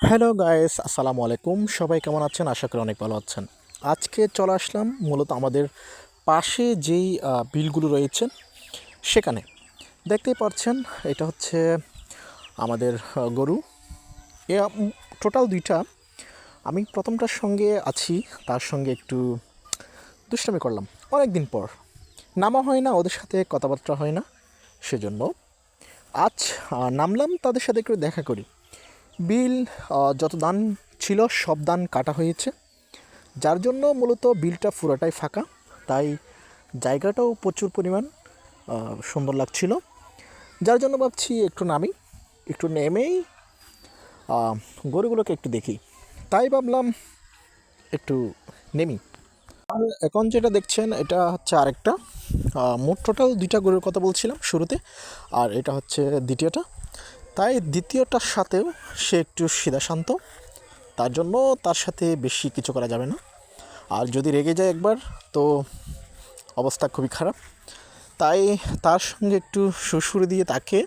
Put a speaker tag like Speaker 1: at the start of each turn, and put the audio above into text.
Speaker 1: Hello guys আসসালামু আলাইকুম। সবাই কেমন আছেন? আশা করি অনেক ভালো আছেন। আজকে চলে আসলাম মূলত আমাদের পাশে যেই বিলগুলো রয়েছে, সেখানে। দেখতেই পাচ্ছেন, এটা হচ্ছে আমাদের গরু। এ টোটাল দুইটা। আমি প্রথমটার সঙ্গে আছি, তার সঙ্গে একটু দুষ্টামি করলাম। অনেক দিন পর। নামা হয় না, ওদের সাথে কথাবার্তা হয় না, সেজন্য। আজ নামলাম, তাদের সাথে একটু দেখা করি। বিল যত দান ছিল সব দান কাটা হয়েছে। যার জন্য মূলত বিলটা পুরোটাই ফাঁকা। তাই জায়গাটাও প্রচুর পরিমাণ সুন্দর লাগছিল। যার জন্য ভাবছি একটু নামি, একটু নেমেই গরুগুলোকে একটু দেখি। তাই ভাবলাম একটু নেমি। আর এখন যেটা দেখছেন, এটা হচ্ছে আরেকটা। মোট টোটাল দুইটা গরুর কথা বলছিলাম শুরুতে। আর এটা হচ্ছে দ্বিতীয়টা। তাই দ্বিতীয়টার সাথেও সে একটু সিধাশান্ত। তার জন্য তার সাথে বেশি কিছু করা যাবে না। আর যদি রেগে যায় একবার, তো অবস্থা খুবই খারাপ। তাই তার সঙ্গে একটু সুসুর দিয়ে তাকে